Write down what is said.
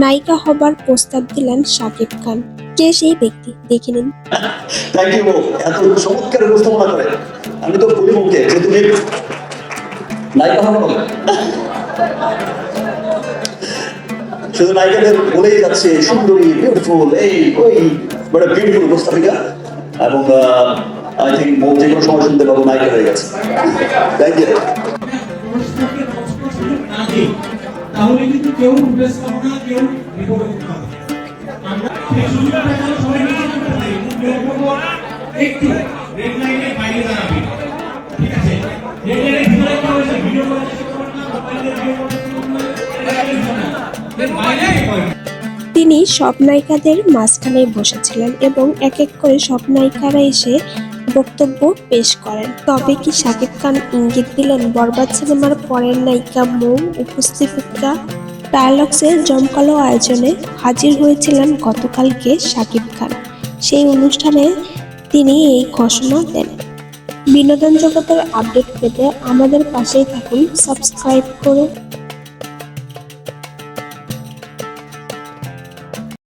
নায়িকা হবার প্রস্তাব দিলেন শাকিব খান। কে সেই ব্যক্তি? দেখে নিন। থ্যাংক ইউ এত চমৎকার উপস্থাপনা করে। আমি তো বলি মুখে যে তুমি নায়িকা শুধু নায়িকাদের বলেই যাচ্ছে সুন্দরী বিউটিফুল এই, ওই, বড় বিউটিফুল উপস্থাপিকা। এবং আই থিঙ্ক যে কোনো সময় শুনতে পাবো, নায়িকা হয়ে গেছে। থ্যাংক ইউ তাহলে কিন্তু কেউ ইমপ্রেস পাবো না কেউ বিপদে পড়তে পারবে আমরা সেই সুযোগটা যেন সবাই নিতে করতে পারি করব না একটু রেড লাইনের বাইরে দাঁড়াবে। ঠিক আছে? রেড লাইনের ভিতরে কেউ এসে ভিডিও করে চেষ্টা করবে না মোবাইলে ভিডিও করতে এর বাইরে। তিনি সব নায়িকাদের মাঝখানে বসেছিলেন এবং এক এক করে সব নায়িকারা এসে বক্তব্য পেশ করেন। তবে কি শাকিব খান ইঙ্গিত দিলেন, বরবাদ সিনেমার পরের নায়িকা মৌ উপস্থিতিকা ডায়ালগসের জমকালো আয়োজনে হাজির হয়েছিলেন গতকালকে শাকিব খান। সেই অনুষ্ঠানে তিনি এই ঘোষণা দেন। বিনোদন জগতের আপডেট পেতে আমাদের পাশেই থাকুন, সাবস্ক্রাইব করে